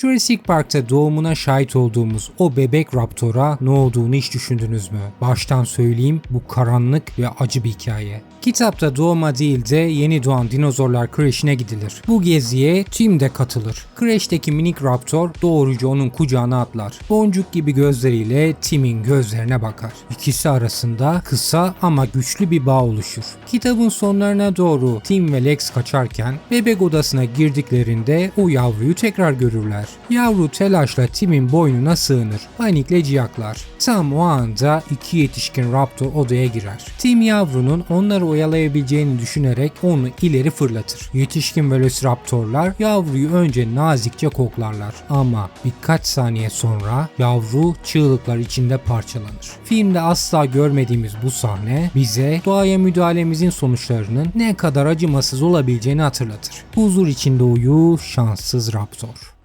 Jurassic Park'ta doğumuna şahit olduğumuz o bebek raptora ne olduğunu hiç düşündünüz mü? Baştan söyleyeyim bu karanlık ve acı bir hikaye. Kitapta doğuma değil de yeni doğan dinozorlar kreşine gidilir. Bu geziye Tim de katılır. Kreşteki minik raptor doğruca onun kucağına atlar. Boncuk gibi gözleriyle Tim'in gözlerine bakar. İkisi arasında kısa ama güçlü bir bağ oluşur. Kitabın sonlarına doğru Tim ve Lex kaçarken bebek odasına girdiklerinde o yavruyu tekrar görürler. Yavru telaşla Tim'in boynuna sığınır. Panikle ciyaklar. Tam o anda iki yetişkin raptor odaya girer. Tim yavrunun onları oyalayabileceğini düşünerek onu ileri fırlatır. Yetişkin velociraptorlar yavruyu önce nazikçe koklarlar ama birkaç saniye sonra yavru çığlıklar içinde parçalanır. Filmde asla görmediğimiz bu sahne bize doğaya müdahalemizin sonuçlarının ne kadar acımasız olabileceğini hatırlatır. Huzur içinde uyu şanssız raptor.